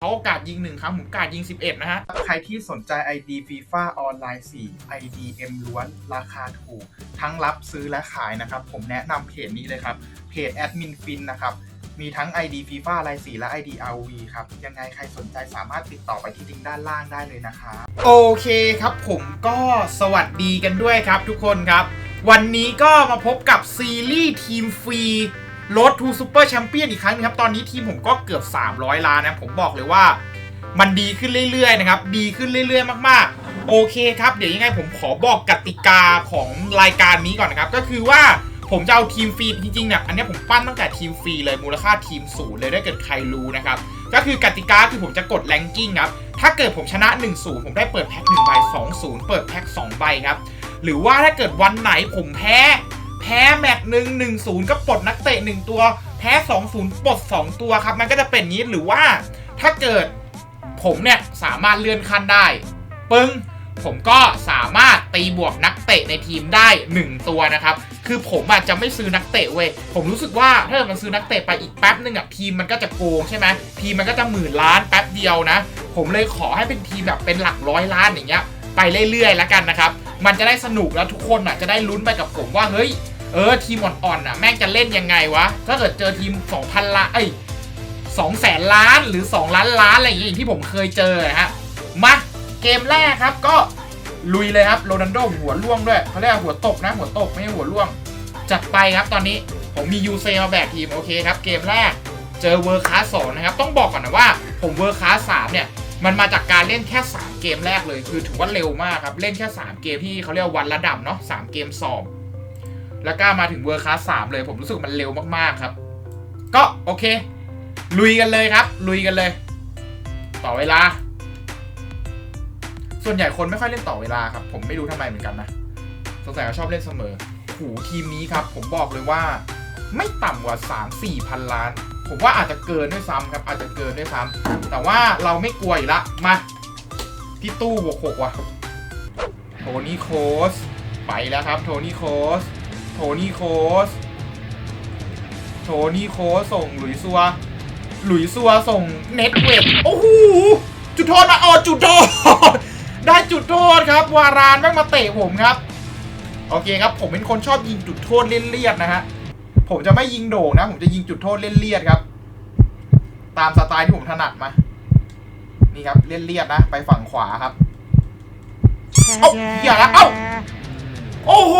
เขาโอกาสยิงหนึ่งครั้งผมโอกาสยิง 11 นะฮะ ใครที่สนใจ ID FIFA ออนไลน์4 IDM ล้วน ราคาถูก ทั้งรับซื้อและขายนะครับ ผมแนะนำเพจนี้เลยครับ เพจแอดมินฟินนะครับ มีทั้ง ID FIFA ไลน์4และ ID RV ครับ ยังไงใครสนใจสามารถติดต่อไปที่ลิงก์ด้านล่างได้เลยนะครับโอเคครับผมก็สวัสดีกันด้วยครับทุกคนครับ วันนี้ก็มาพบกับซีรีส์ทีมฟรี รถทูซูเปอร์แชมเปี้ยนอีกครั้งนึงครับ ตอนนี้ทีมผมก็เกือบ 300 ล้านนะ ผมบอกเลยว่า มันดีขึ้นเรื่อยๆนะครับ ดีขึ้นเรื่อยๆ มากๆ โอเคครับ เดี๋ยวยังไงผมขอบอกกติกาของรายการนี้ก่อนนะครับ ก็คือว่าผมจะเอาทีมฟรีจริงๆเนี่ยอันนี้ผมปั้นตั้งแต่ทีมฟรีเลยมูลค่าทีมศูนย์เลยถ้าเกิดใครรู้นะครับ ก็คือกติกาคือผมจะกดแรงกิ้งครับ ถ้าเกิดผมชนะ 1 0 ผมได้เปิดแพ็ค1ใบ2 0 เปิดแพ็ค2ใบครับ หรือว่าถ้าเกิดวันไหนผมแพ้ แพ้แมตช์หนึ่งหนึ่งศูนย์ก็ปลดนักเตะ1ตัว แพ้2 0ปลด2ตัวครับ มันก็จะเป็นงนี้หรือว่า ถ้าเกิดผมเนี่ยสามารถเลื่อนขั้นได้ ปึ้งผมก็สามารถตีบวกนักเตะในทีมได้ 1 ตัวนะครับ คือผมอาจจะไม่ซื้อนักเตะเว้ย ผมรู้สึกว่าถ้ามันซื้อนักเตะไปอีกแป๊บนึงอะทีมมันก็จะโกงใช่ไหมทีมมันก็จะหมื่นล้านแป๊บเดียวนะ ผมเลยขอให้เป็นทีมแบบเป็นหลักร้อยล้านอย่างเงี้ยไปเรื่อยๆแล้วกันนะครับ มันจะได้สนุกแล้วทุกคนอะจะได้ลุ้นไปกับผมว่าเฮ้ยเออทีมอ่อนๆอะแม่งจะเล่นยังไงวะถ้าเกิดเจอทีม 2,000ล้านเอ้ยสองแสนล้านหรือ 2 ล้านล้านอะไรอย่างงี้ยที่ผมเคยเจออะฮะมาเกมแรกครับก็ลุยเลยครับโรนัลโดหัวล่วงด้วยเขาเรียกหัวตกนะหัวตกไม่ใช่หัวล่วงจัดไปครับตอนนี้ผมมียูเซมาแบกทีมโอเคครับเกมแรกเจอเวอร์คาสสองนะครับต้องบอกก่อนนะว่าผมเวอร์คาสสามเนี่ย มันมาจากการเล่นแค่ 3 เกมแรกเลย คือถือว่าเร็วมากครับ เล่นแค่ 3 เกมที่เขาเรียกวันระดับเนาะสเกมสอบ แล้วก็มาถึงเวอร์คลาสสามเลยผมรู้สึกมันเร็วมากๆครับ ก็โอเค ลุยกันเลยครับ ลุยกันเลย ต่อเวลา ส่วนใหญ่คนไม่ค่อยเล่นต่อเวลาครับ ผมไม่รู้ทำไมเหมือนกันนะสงสัยเขาชอบเล่นเสมอหูทีมนี้ครับ ผมบอกเลยว่า ไม่ต่ำกว่า 3 4พันล้าน ผมว่าอาจจะเกินด้วยซ้ำครับ อาจจะเกินด้วยซ้ำแต่ว่าเราไม่กลัวอีกละมาพี่ตู้บวกหกว่ะโทนี่โคสไปแล้วครับ โทนี่โคสโทนี่โคสโทนี่โคสส่งหลุยซัว หลุยซัวส่งเน็ตเวทโอ้โหจุดโทษมาอ๋อจุดโทษได้จุดโทษครับ วารานแม่งมาเตะผมครับ โอเคครับ ผมเป็นคนชอบยิงจุดโทษเลี่ยนๆนะฮะ ผมจะไม่ยิงโด่งนะ ผมจะยิงจุดโทษเลี่ยนๆครับ ตามสไตล์ที่ผมถนัดมา นี่ครับเลี่ยนๆนะ ไปฝั่งขวาครับ เอ้าอย่าละเอ้า โอ้โห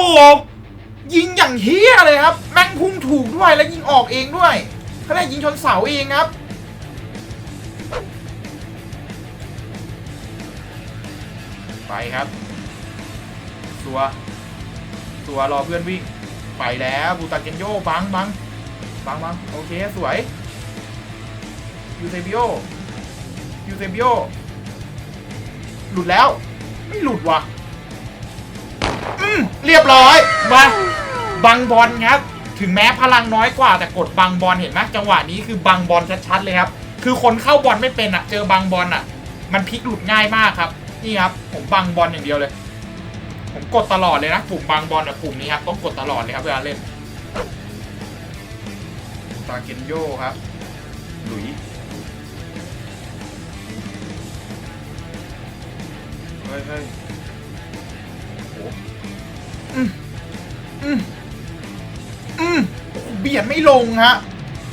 ยิงอย่างเฮี้ยเลยครับ แม่งพุ่งถูกด้วยแล้วยิงออกเองด้วยเขาเรียกยิงชนเสาเองครับไปครับสัวสัวรอเพื่อนวิ่ง ไปแล้วบูตาเกนโยบังบังบังบังโอเคสวยยูเซบิโอยูเซบิโอหลุดแล้ว ไม่หลุดว่ะอืมเรียบร้อยมาบังบอลครับถึงแม้พลังน้อยกว่าแต่กดบังบอลเห็นไหมจังหวะนี้คือบังบอลชัดๆเลยครับ คือคนเข้าบอลไม่เป็นอะเจอบังบอลอะมันพลิกหลุดง่ายมากครับ นี่ครับ ผมบังบอลอย่างเดียวเลย ผมกดตลอดเลยนะปุ่มบังบอลแบบปุ่มนี้ครับต้องกดตลอดเลยครับเวลาเล่นตาเกนโยครับหลุยเฮ้ยเฮ้ยโอ้อืมอืมอืมเบียดไม่ลงฮะ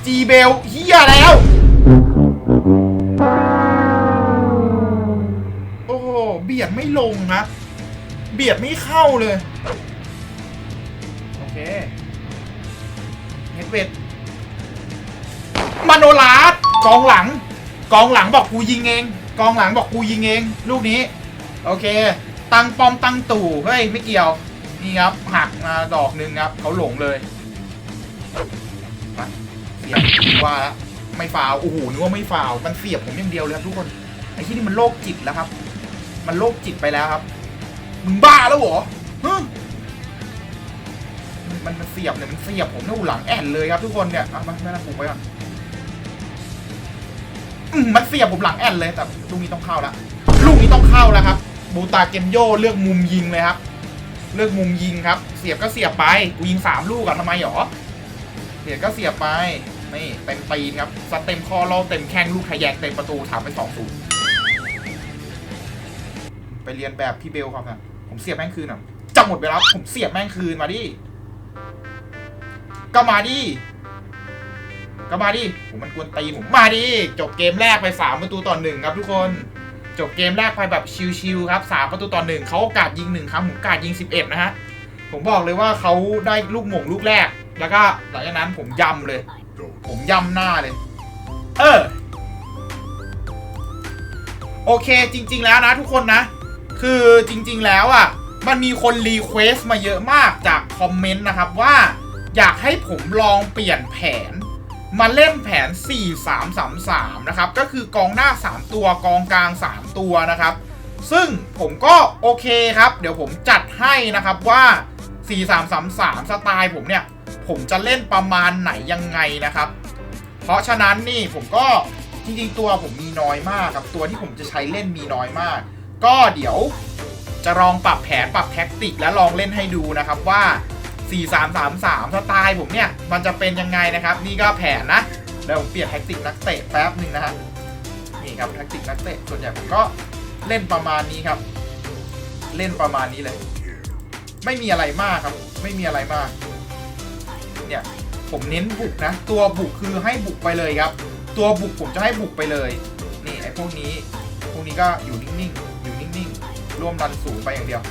จีเบลเฮียแล้วโอ้โหเบียดไม่ลงนะ เบียดไม่เข้าเลย โอเคเฮดเวดมาโนลาสกองหลัง กองหลังบอกกูยิงเอง กองหลังบอกกูยิงเอง ลูกนี้ โอเค ตั้งป้อมตั้งตู่เฮ้ยไม่เกี่ยว นี่ครับ หักมาดอกหนึ่งครับ เขาหลงเลยมาเสียบว่าแล้วไม่ฟาวโอ้โหนึกว่าไม่ฟาวมันเสียบผมอย่างเดียวเลยครับทุกคนไอ้ที่นี่มันโรคจิตแล้วครับ มันโรคจิตไปแล้วครับ มึงบ้าแล้วเหรอฮะมันมันเสียบเนี่ยมันเสียบผมเนี่ยหูหลังแอนเลยครับทุกคนเนี่ยเอามาไม่นาปลุกไว้ก่อนอืมมันเสียบผมหลังแอนเลยแต่ลูกนี้ต้องเข้าละลูกนี้ต้องเข้าแล้วครับ บูตาเกนโยเลือกมุมยิงเลยครับ เลือกมุมยิงครับ เสียบก็เสียบไปกูยิงสามลูกอะทำไมหรอเสียบก็เสียบไปนี่เต็มตีนครับสเต็มคอรอเต็มแข้งลูกทะแยงเต็มประตูถามไปสองศูนย์ไปเรียนแบบพี่เบลครับนะ ผมเสียบแม่งคืนอะจะหมดไปแล้ว ผมเสียบแม่งคืนมาดิ ก็มาดิ ก็มาดิผมมันกวนตีผม มาดิ จบเกมแรกไปสามประตูต่อหนึ่งครับทุกคน จบเกมแรกไปแบบชิวๆครับสามประตูต่อหนึ่งเขาโอกาสยิงหนึ่งครั้งผมโอกาสยิงสิบเอ็ดนะฮะ ผมบอกเลยว่าเขาได้ลูกหม่งลูกแรก แล้วก็หลังจากนั้นผมยำเลย ผมยำหน้าเลย เออ โอเคจริง ๆ แล้วนะทุกคนนะ คือจริงๆแล้วอะ มันมีคนรีเควส์มาเยอะมากจากคอมเมนต์นะครับว่า อยากให้ผมลองเปลี่ยนแผน มาเล่นแผน 4-3-3-3 นะครับ ก็คือกองหน้า 3 ตัวกองกลาง 3 ตัวนะครับ ซึ่งผมก็โอเคครับ เดี๋ยวผมจัดให้นะครับว่า 4-3-3-3 สไตล์ผมเนี่ย ผมจะเล่นประมาณไหนยังไงนะครับ เพราะฉะนั้นนี่ผมก็จริงๆตัวผมมีน้อยมากครับ ตัวที่ผมจะใช้เล่นมีน้อยมาก ก็เดี๋ยวจะลองปรับแผนปรับแท็กติกและลองเล่นให้ดูนะครับว่า 4-3-3-3สไตล์ผมเนี่ยมันจะเป็นยังไงนะครับ นี่ก็แผนนะแล้วผมเปลี่ยนแท็กติกนักเตะแป๊บหนึ่งนะฮะนี่ครับแท็กติกนักเตะส่วนใหญ่ผมก็เล่นประมาณนี้ครับ เล่นประมาณนี้เลย ไม่มีอะไรมากครับ ไม่มีอะไรมาก เนี่ยผมเน้นบุกนะ ตัวบุกคือให้บุกไปเลยครับ ตัวบุกผมจะให้บุกไปเลย นี่ไอ้พวกนี้ พวกนี้ก็อยู่นิ่งๆอยู่นิ่งๆ ร่วมดันสูงไปอย่างเดียว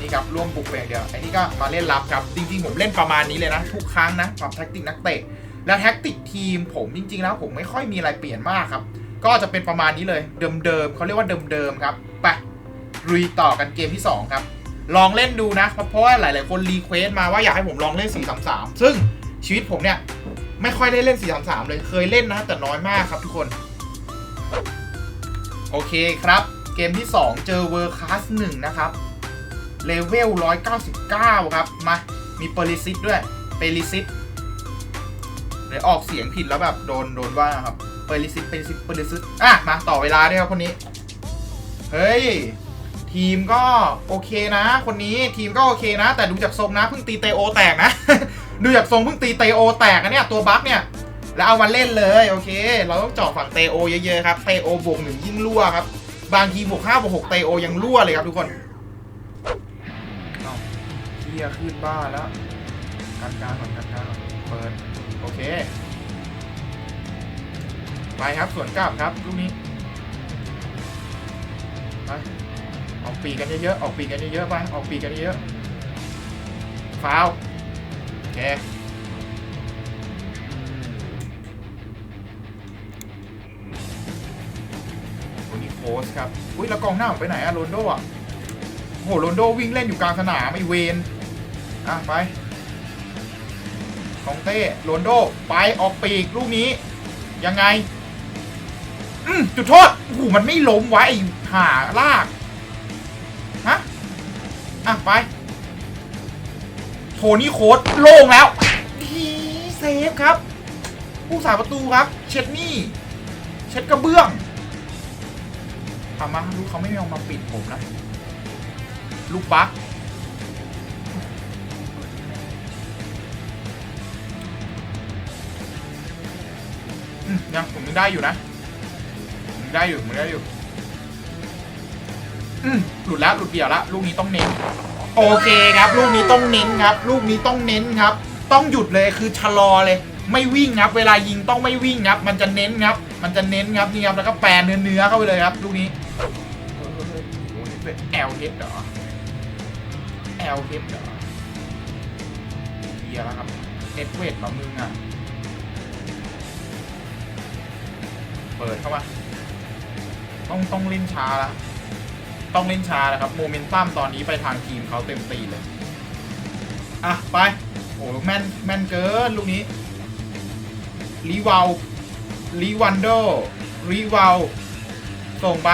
นี่ครับร่วมบุกไปอย่างเดียวไอ้นี่ก็มาเล่นรับครับ จริง ๆ ผมเล่นประมาณนี้เลยนะ ทุกครั้งนะปรับแท็กติกนักเตะแล้วแท็กติกทีมผมจริง ๆ แล้วผมไม่ค่อยมีอะไรเปลี่ยนมากครับ ก็จะเป็นประมาณนี้เลยเดิมๆเขาเรียกว่าเดิมๆครับไปลุยต่อกันเกมที่ 2 ครับลองเล่นดูนะ เพราะว่าหลาย ๆ คนรีเควสต์มาว่าอยากให้ผมลองเล่น 4-3-3 ซึ่งชีวิตผมเนี่ย ไม่ค่อยได้เล่น 4-3-3 เลย เคยเล่นนะ แต่น้อยมากครับทุกคน โอเคครับ เกมที่ 2 เจอเวอร์คัส1นะครับเลเวล 199 ครับ มา มีเปอริซิตด้วยเปริซิตเดี๋ยวออกเสียงผิดแล้วแบบโดนโดนว่าครับเปริซิตเปริซิตเปริซิตอะ มาต่อเวลาด้วยครับคนนี้ เฮ้ย ทีมก็โอเคนะ คนนี้ทีมก็โอเคนะ แต่ดูจากทรงนะเพิ่งตีเตโอแตกนะ ดูจากทรงเพิ่งตีเตโอแตกนะเนี่ยตัวบั๊กเนี่ยแล้วเอามาเล่นเลย โอเค เราต้องเจาะฝั่งเตโอเยอะๆครับเตโอบวกหนึ่งยิ่งรั่วครับ บางทีบวกห้าบวกหกเตโอยังรั่วเลยครับทุกคนเอ้าเฮียขึ้นบ้านแล้วการการก่อนการการก่อนเปิดโอเค ไปครับสวนกลับครับลูกนี้ไปออกปีกกันเยอะๆออกปีกกันเยอะๆไปออกปีกกันเยอะๆฟาวล์โอเค โอ้นี่โค้ชครับ อุ้ยแล้วกองหน้าผมไปไหนอะโรนโดอะโหโรนโดวิ่งเล่นอยู่กลางสนามไอเวนอะไปกองเต้โรนโด ไปออกปีกลูกนี้ ยังไง อืมจุดโทษโอ้โหมันไม่ล้มไว้ห่าลาก ฮะ อะ ไป โทนี่โค้ดโล่งแล้ว ดีเซฟครับ ผู้สาประตูครับ เช็ดนี่ เช็ดกระเบื้อง ทำมาลูกเขาไม่ยอมมาปิดผมนะ ลูกบั๊กยังผมยังได้อยู่นะผมได้อยู่ผมได้อยู่อืมหลุดแล้วหลุดเดี่ยวแล้วลูกนี้ต้องเน้น โอเคครับ ลูกนี้ต้องเน้นครับ ลูกนี้ต้องเน้นครับ ต้องหยุดเลยคือชะลอเลย ไม่วิ่งครับ เวลายิงต้องไม่วิ่งครับ มันจะเน้นครับ มันจะเน้นครับนี่ครับแล้วก็แปรเนื้อเนื้อเข้าไปเลยครับ ลูกนี้ โอ้โหนี่เป็นแอลเฮดเหรอแอลเฮดเหรอเฮียแล้วครับเอ็ดเวดเหรอมึงอะ เปิดเข้ามาต้องต้องเล่นช้าละต้องเล่นช้าล้วครับ โมเมนตัมตอนนี้ไปทางทีมเขาเต็มตีเลย อะ ไป โอ้แม่นแม่นเกินลูกนี้รีวาลรีวันโดรีวาล ส่งไป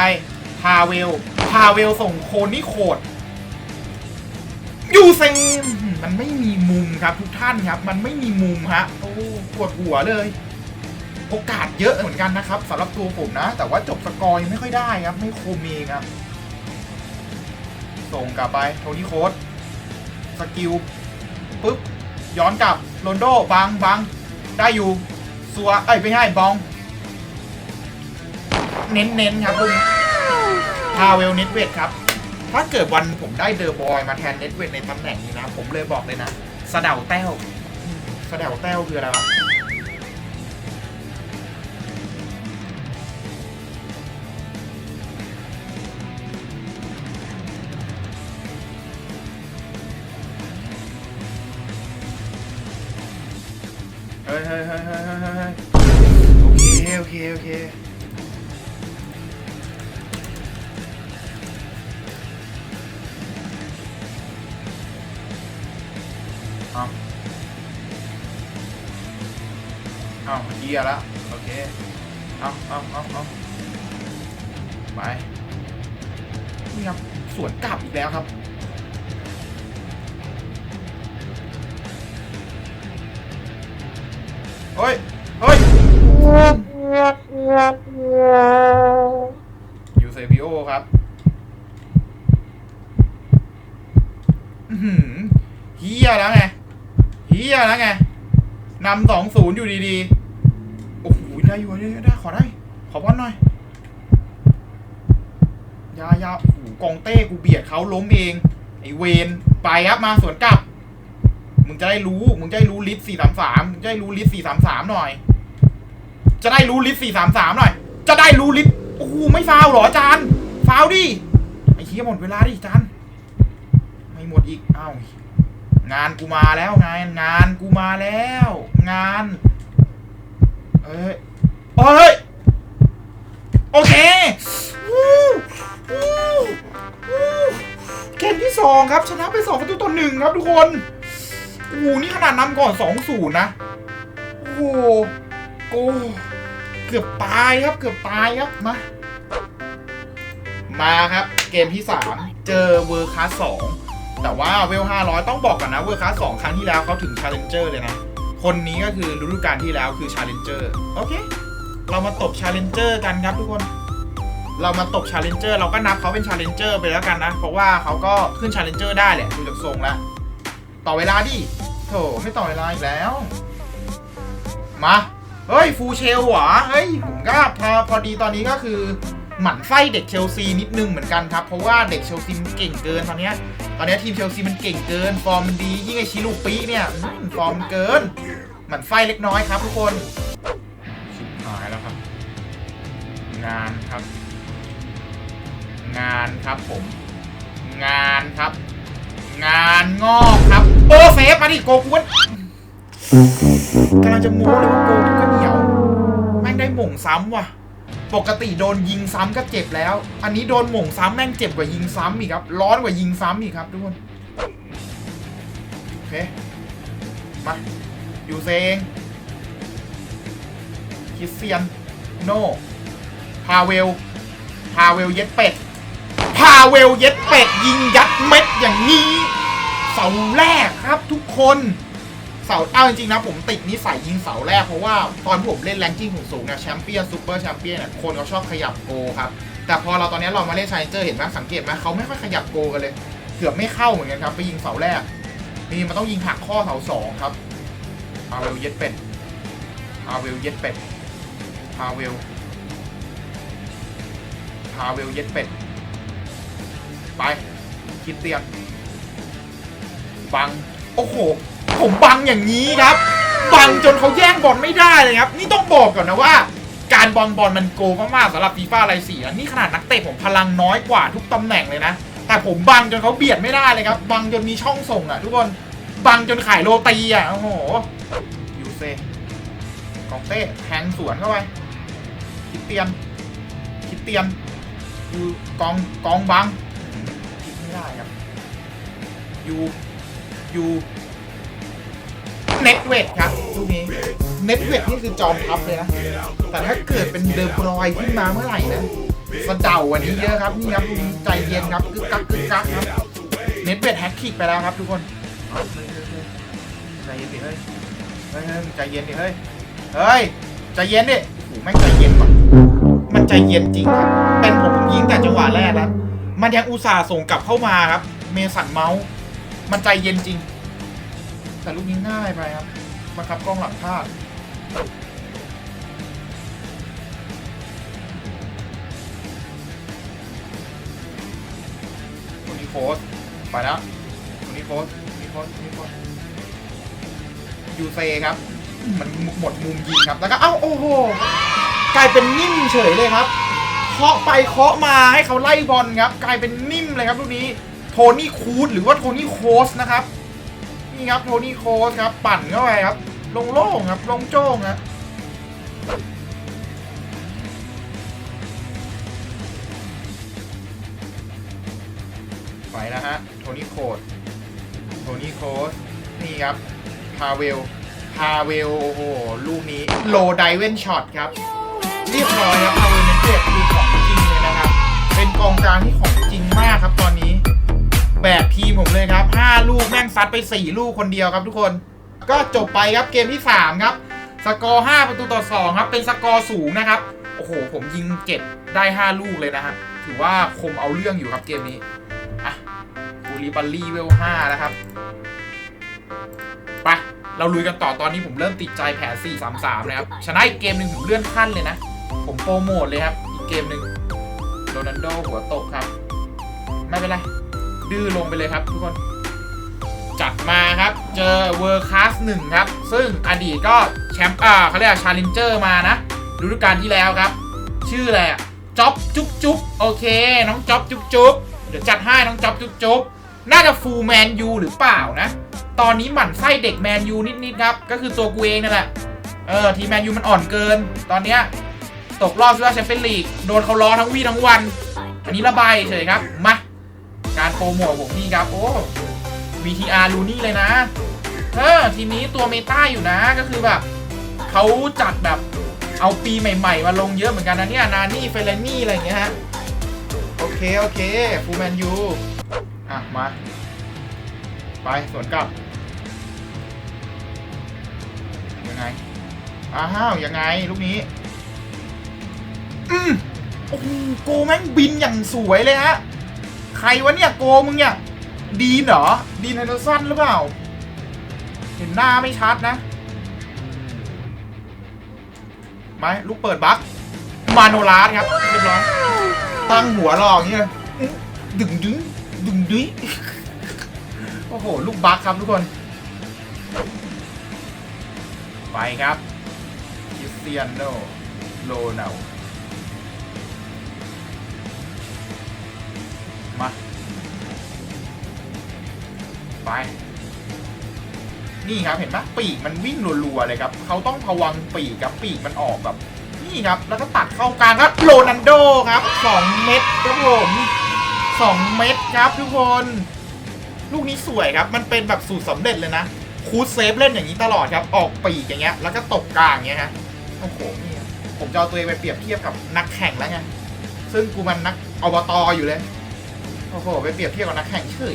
พาเวลพาเวลส่งโคนี่โคดยูเซงมันไม่มีมุมครับทุกท่านครับ มันไม่มีมุมฮะโอ้ปวดหัวเลย โอกาสเยอะเหมือนกันนะครับสำหรับตัวผมนะ แต่ว่าจบสกอร์ยังไม่ค่อยได้ครับ ไม่โคมเองครับ ส่งกลับไปโทนี่โคดสกิลปุ๊บย้อนกลับโรนโดบังบังได้อยู่ซัว เอ้ยไม่ใช่บอง เน้นๆครับลุงพาเวลเน็ตเวทครับ ถ้าเกิดวันผมได้เดอะบอยมาแทนเน็ตเวทในตำแหน่งนี้นะ ผมเลยบอกเลยนะสะเดาแต้วสะเดาแต้วคืออะไรวะเฮ้เฮ้เฮ้ยเฮ้ยเฮ้ยเฮ้ยโอเค โอเค โอเค เอาเยียแล้วโอเคเอาเอาเอาเอาไปนี่ครับสวนกลับอีกแล้วครับเฮ้ยเฮ้ยยูเซบิโอครับอื้อหือเฮียแล้วไงเฮียแล้วไงนำสองศูนย์อยู่ดีๆ โอ้โหได้อยู่ได้ได้ขอได้ ขอบอลหน่อยยายาโอ้โหกองเต้กูเบียดเขาล้มเอง ไอเวนไปครับมาสวนกลับ มึงจะได้รู้มึงจะได้รู้ลิฟสี่สามสามมึงจะได้รู้ลิฟสี่สามสามหน่อย จะได้รู้ลิฟสี่สามสามหน่อย จะได้รู้ลิฟโอ้โหไม่ฟาวหรอจานฟาวดิไอ้เหี้ยหมดเวลาดิจานไม่หมดอีกเอ้างานกูมาแล้วงานงานกูมาแล้ว งาน เอ้ยเอ้ยโอเควู้วู้วู้เกมที่สองครับ ชนะไปสองประตูต่อหนึ่งครับทุกคนโอ้โหนี่ขนาดนำก่อนสองศูนย์นะ โอ้โหโอ้เกือบตายครับ เกือบตายครับ มา มาครับ เกมที่3เจอเวอร์คัสสองแต่ว่าเวล500ต้องบอกก่อนนะ เวอร์คัสสองครั้งที่แล้วเขาถึงชาเลนเจอร์เลยนะ คนนี้ก็คือฤดูกาลที่แล้วคือชาเลนเจอร์โอเค เรามาตบชาเลนเจอร์กันครับทุกคน เรามาตบชาเลนเจอร์เราก็นับเขาเป็นชาเลนเจอร์ไปแล้วกันนะ เพราะว่าเขาก็ขึ้นชาเลนเจอร์ได้แหละดูจากทรงแล้ว ต่อเวลาดิโถไม่ต่อเวลาอีกแล้ว มา เฮ้ย ฟูลเชลหรอเฮ้ยผมก็พอพอดีตอนนี้ก็คือ หมั่นไส้เด็กเชลซีนิดนึงเหมือนกันครับ เพราะว่าเด็กเชลซีมันเก่งเกินตอนนี้ตอนนี้ทีมเชลซีมันเก่งเกิน ฟอร์มมันดียิ่งไอชิลูปีเนี่ยฟอร์มเกินหมั่นไส้เล็กน้อยครับทุกคนชิบหายแล้วครับ งานครับ งานครับผม งานครับ งานงอกครับโอ้เซฟมาดิโกกวนกำลังจะโม้เลยว่าโกกูก็เหนียวแม่งได้หม่งซ้ำว่ะ ปกติโดนยิงซ้ำก็เจ็บแล้ว อันนี้โดนหม่งซ้ำแม่งเจ็บกว่ายิงซ้ำอีกครับ ร้อนกว่ายิงซ้ำอีกครับทุกคน โอเค มา อยู่เซงคริสเซียน โนพาเวล พาเวลเย็ดเป็ด พาเวลเย็ดเป็ด ยิงยัดเม็ดอย่างนี้ เสาแรกครับทุกคน เสาเอาจริงๆนะผมติดนิสัยยิงเสาแรกเพราะว่าตอนผมเล่นแรงกิ้งสูงๆเนี่ยแชมเปี้ยนซูเปอร์แชมเปี้ยนเนี่ยคนเขาชอบขยับโกครับแต่พอเราตอนนี้เรามาเล่นชาเลนเจอร์เห็นไหมสังเกตไหมเขาไม่ค่อยขยับโกกันเลย เกือบไม่เข้าเหมือนกันครับ ไปยิงเสาแรก นี่มันต้องยิงหักข้อเสาสองครับพาเวลเย็ดเป็ดพาเวลเย็ดเป็ดพาเวลพาเวลเย็ดเป็ดไปคิดเตียนบัง โอ้โห ผมบังอย่างนี้ครับ บังจนเขาแย่งบอลไม่ได้เลยครับ นี่ต้องบอกก่อนนะว่า การบอลบอลมันโกมากๆสำหรับฟีฟ่าไรสี่นะนี่ขนาดนักเตะผมพลังน้อยกว่าทุกตำแหน่งเลยนะ แต่ผมบังจนเขาเบียดไม่ได้เลยครับ บังจนมีช่องส่งอะ ทุกคน บังจนขายโรตีอะ โอ้โห ยูเซกองเต้แทงสวนเข้าไป คิดเตียน คิดเตียนยูกองกองบังคิดไม่ได้ครับยูยู เน็ตเวทครับลูกนี้เน็ตเวทนี่คือจอมทัพเลยนะ แต่ถ้าเกิดเป็นเดอร์บรอยขึ้นมาเมื่อไหร่นะสะเดาวันนี้เยอะครับนี่ครับใจเย็นครับกึกกักกึกกักครับเน็ตเวทแฮกคิกไปแล้วครับทุกคนใจเย็นดิเฮ้ยเฮ้ยใจเย็นดิเฮ้ยเฮ้ยใจเย็นดิโอ้ไม่ใจเย็นว่ะมันใจเย็นจริงครับเป็นผมผมยิงแต่จังหวะแรกแล้วมันยังอุตส่าห์ส่งกลับเข้ามาครับ เมสันเมาส์มันใจเย็นจริง แต่ลูกนี้ง่ายไปครับมาครับกล้องหลังพลาดคนนี้โฟส์ไปแล้วคนนี้โฟส์นี่โฟส์นี่โฟส์ยูเซครับ มันหมดมุมยิงครับ แล้วก็เอ้าโอ้โห กลายเป็นนิ่มเฉยเลยครับ เคาะไปเคาะมาให้เขาไล่บอลครับ กลายเป็นนิ่มเลยครับลูกนี้ โทนี่คูดหรือว่าโทนี่โคสนะครับ นี่ครับโทนี่โคสครับ ปั่นเข้าไปครับ ลงโล่งครับ ลงโล่งครับไปนะฮะ โทนี่โคดโทนี่โคสนี่ครับ พาเวล พาเวล โอ้โห ลูกนี้ โลไดเวนช็อตครับ เรียบร้อยครับพาเวลเนเต็ดคือของจริงเลยนะครับ เป็นกองกลางที่ของจริงมากครับตอนนี้ แบกทีมผมเลยครับ 5 ลูกแม่งซัดไป 4 ลูกคนเดียวครับทุกคน ก็จบไปครับเกมที่ 3 ครับ สกอร์ 5 ประตูต่อ 2 ครับ เป็นสกอร์สูงนะครับ โอ้โห ผมยิงเจ็ดได้ 5 ลูกเลยนะฮะถือว่าคมเอาเรื่องอยู่ครับเกมนี้ อะบูริบัลลี่เวล 5 นะครับ ไป เราลุยกันต่อตอนนี้ผมเริ่มติดใจแผน4-3-3 นะครับ ชนะอีกเกมหนึ่งผมเลื่อนขั้นเลยนะ ผมโปรโมทเลยครับ อีกเกมหนึ่งโรนัลโดหัวตกครับ ไม่เป็นไร ดื้อลงไปเลยครับทุกคนจัดมาครับ เจอเวอร์คัสหนึ่งครับ ซึ่งอดีตก็แชมป์อ่าเขาเรียกชาเลนเจอร์มานะฤดูกาลที่แล้วครับ ชื่ออะไรอะจ๊อบจุ๊บจุ๊บโอเค น้องจ๊อบจุ๊บจุ๊บเดี๋ยวจัดให้น้องจ๊อบจุ๊บจุ๊บน่าจะฟูลแมนยูหรือเปล่านะ ตอนนี้หมั่นไส้เด็กแมนยูนิดๆครับ ก็คือตัวกูเองนั่นแหละ เออ ทีแมนยูมันอ่อนเกิน ตอนเนี้ยตกรอบซูเปอร์แชมเปี้ยนลีกโดนเขาล้อทั้งวี่ทั้งวัน อันนี้ระบายเฉยครับ มา การโปรโมทผมนี่ครับ โอ้ VTR ลูนี่เลยนะเออทีนี้ตัวเมตาอยู่นะก็คือแบบเขาจัดแบบเอาปีใหม่ ๆ มาลงเยอะเหมือนกันนะเนี่ยนานี่เฟลนี่อะไรอย่างเงี้ยฮะ โอเค โอเคฟูแมนยูอะ มา ไปสวนกลับ ยังไง อ้าว ยังไง ลูกนี้ อืมโอ้โหโกแม่งบินอย่างสวยเลยฮะ ใครวะเนี่ยโกมึงเนี่ย ดีนเหรอ ดีนไฮโดรสันหรือเปล่า เห็นหน้าไม่ชัดนะไปลูกเปิดบัคมาโนลาสครับเรียบร้อยตั้งหัวรออย่างเงี้ยดึงดึงดึงดึงโอ้โห ลูกบัคครับทุกคน ไปครับคริสเตียโนโรนัลมา ไป นี่ครับเห็นปะปีกมันวิ่งรัวๆเลยครับเขาต้องพวังปีกครับปีกมันออกแบบนี่ครับแล้วก็ตัดเข้ากลางครับโรนันโดครับสองเม็ดครับผมสองเม็ดครับทุกคน ลูกนี้สวยครับ มันเป็นแบบสูตรสำเร็จเลยนะคูดเซฟเล่นอย่างนี้ตลอดครับ ออกปีกอย่างเงี้ย แล้วก็ตกกลางอย่างเงี้ยฮะโอ้โหนี่ผมจะเอาตัวเองไปเปรียบเทียบกับนักแข่งแล้วไงซึ่งกูมันนักอบตอยู่เลยโอ้โหไปเปรียบเทียบกับนักแข่งเฉย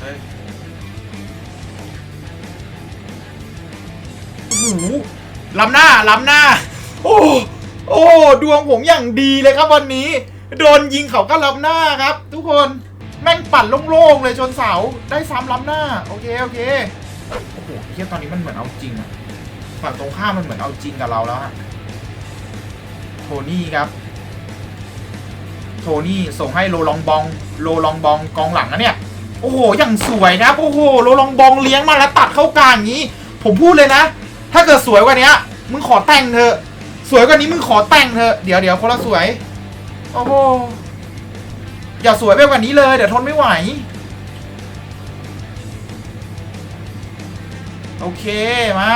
เฮ้ยโอ้โหล้ำหน้าล้ำหน้า โอ้โอ้ดวงผมอย่างดีเลยครับวันนี้ โดนยิงเขาก็ล้ำหน้าครับ ทุกคนแม่งปั่นโล่งๆเลยชนเสาได้ซ้ำล้ำหน้า โอเคโอเคโอ้โหเทียตอนนี้มันเหมือนเอาจริงอะฝั่งตรงข้ามมันเหมือนเอาจริงกับเราแล้วฮะโทนี่ครับ โทนี่ส่งให้โลลองบอง โลลองบองกองหลังนะเนี่ย โอ้โหอย่างสวยครับโอ้โหโลลองบองเลี้ยงมาแล้วตัดเข้ากลางอย่างนี้ ผมพูดเลยนะ ถ้าเกิดสวยกว่านี้มึงขอแต่งเถอะ สวยกว่านี้มึงขอแต่งเถอะเดี๋ยวเดี๋ยวคนละสวย โอ้โหอย่าสวยไปกว่านี้เลยเดี๋ยวทนไม่ไหว โอเคมา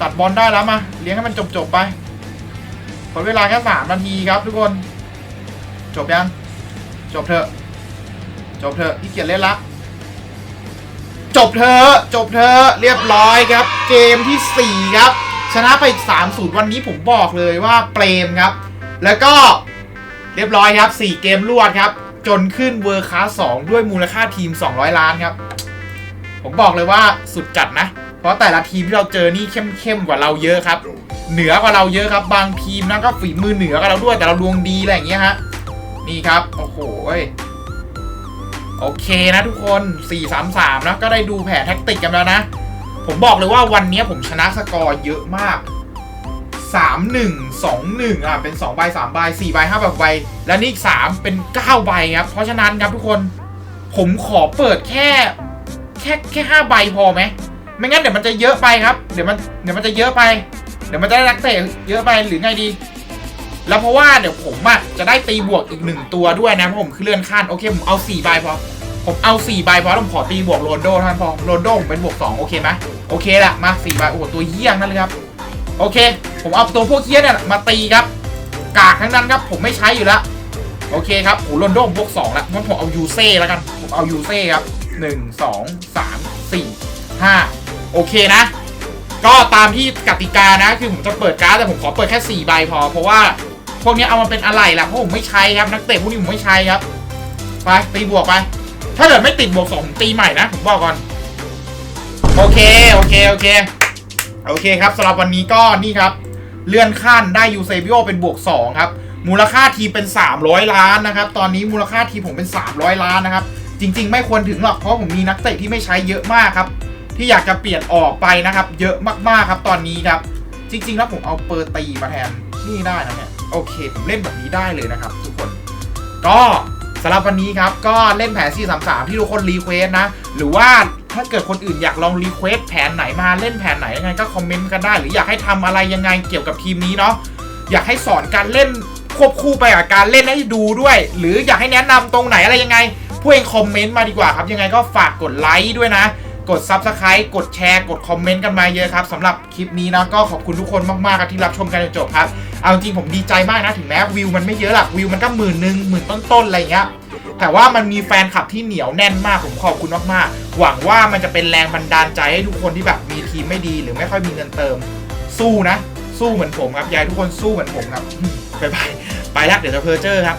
ตัดบอลได้แล้วมา เลี้ยงให้มันจบจบๆไปผลเวลาแค่สามนาทีครับทุกคน จบยัง จบเถอะ จบเถอะพี่เกียรเล่นละจบเถอะจบเถอะเรียบร้อยครับ เกมที่ 4 ครับ ชนะไปอีก3 0วันนี้ผมบอกเลยว่าเปรมครับ แล้วก็เรียบร้อยครับ 4 เกมรวดครับ จนขึ้นเวอร์คลาส2ด้วยมูลค่าทีม 200 ล้านครับ ผมบอกเลยว่าสุดจัดนะ เพราะแต่ละทีมที่เราเจอนี่เข้มๆกว่าเราเยอะครับ เหนือกว่าเราเยอะครับ บางทีมนั่นก็ฝีมือเหนือกว่าเราด้วยแต่เราดวงดีอะไรอย่างเงี้ยฮะ นี่ครับ โอ้โหเอ้ยโอเคนะทุกคน 4-3-3 นะ ก็ได้ดูแผนแท็กติกกันแล้วนะ ผมบอกเลยว่าวันนี้ผมชนะสกอร์เยอะมากสามหนึ่งสองหนึ่งอะเป็นสองใบสามใบสี่ใบห้าใบใบ และนี่อีกสามเป็นเก้าใบครับ เพราะฉะนั้นครับทุกคน ผมขอเปิดแค่ แค่แค่ห้าใบพอไหม ไม่งั้นเดี๋ยวมันจะเยอะไปครับ เดี๋ยวมัน เดี๋ยวมันจะเยอะไป เดี๋ยวมันจะได้นักเตะเยอะไปหรือไงดี แล้วเพราะว่าเดี๋ยวผมอะจะได้ตีบวกอีกหนึ่งตัวด้วยนะเพราะผมคือเลื่อนขั้นโอเคผมเอาสี่ใบพอผมเอาสี่ใบพอแล้วผมขอตีบวกโรนโดท่านพอโรนโดผมเป็นบวกสองโอเคไหมโอเคละมาสี่ใบโอ้โหตัวเยี่ยงนั่นเลยครับโอเค ผมเอาตัวพวกเคียเนี่ยมาตีครับ กากทั้งนั้นครับ ผมไม่ใช้อยู่แล้วโอเคครับโอ้โรนโดผมบวกสองแล้วงั้นผมเอายูเซ่แล้วกันผมเอายูเซ่ครับหนึ่งสองสามสี่ห้าโอเคนะก็ตามที่กติกานะ คือผมจะเปิดการ์ดแต่ผมขอเปิดแค่สี่ใบพอ เพราะว่า พวกนี้เอามาเป็นอะไรล่ะเพราะผมไม่ใช้ครับนักเตะพวกนี้ผมไม่ใช้ครับไปตีบวกไป ถ้าเกิดไม่ติดบวกสองผมตีใหม่นะผมบอกก่อน โอเคโอเคโอเคโอเคครับสำหรับวันนี้ก็นี่ครับ เลื่อนขั้นได้ยูเซบิโอเป็นบวก2ครับมูลค่าทีเป็น 300 ล้านนะครับ ตอนนี้มูลค่าทีผมเป็น 300 ล้านนะครับ จริง ๆ ไม่ควรถึงหรอก เพราะผมมีนักเตะที่ไม่ใช้เยอะมากครับ ที่อยากจะเปลี่ยนออกไปนะครับ เยอะมากๆครับ ตอนนี้ครับ จริง ๆ แล้วผมเอาเปอร์ตีมาแทน นี่ได้นะเนี่ย โอเคผมเล่นแบบนี้ได้เลยนะครับ ทุกคน ก็สำหรับวันนี้ครับ ก็เล่นแผน 433 ที่ทุกคนรีเควสนะ หรือว่าถ้าเกิดคนอื่นอยากลองรีเควสแผนไหนมาเล่นแผนไหนยังไงก็คอมเมนต์กันได้ หรืออยากให้ทำอะไรยังไงเกี่ยวกับทีมนี้เนาะอยากให้สอนการเล่นควบคู่ไปกับการเล่นให้ดูด้วย หรืออยากให้แนะนำตรงไหนอะไรยังไงพวกเองคอมเมนต์มาดีกว่าครับยังไงก็ฝากกดไลค์ด้วยนะ กด Subscribe กดแชร์ กดคอมเมนต์กันมาเยอะครับสำหรับคลิปนี้นะก็ขอบคุณทุกคนมากๆครับที่รับชมกันจนจบครับ เอาจริงผมดีใจมากนะถึงแม้วิวมันไม่เยอะหรอกวิวมันก็หมื่นหนึ่งหมื่นต้นๆอะไรอย่างเงี้ยแต่ว่ามันมีแฟนคลับที่เหนียวแน่นมากผมขอบคุณมากๆ หวังว่ามันจะเป็นแรงบันดาลใจให้ทุกคนที่แบบมีทีมไม่ดีหรือไม่ค่อยมีเงินเติม สู้นะ สู้เหมือนผมครับยายทุกคนสู้เหมือนผมครับบ๊ายบายไปแล้วเดี๋ยวจะเพอเจอร์ครับ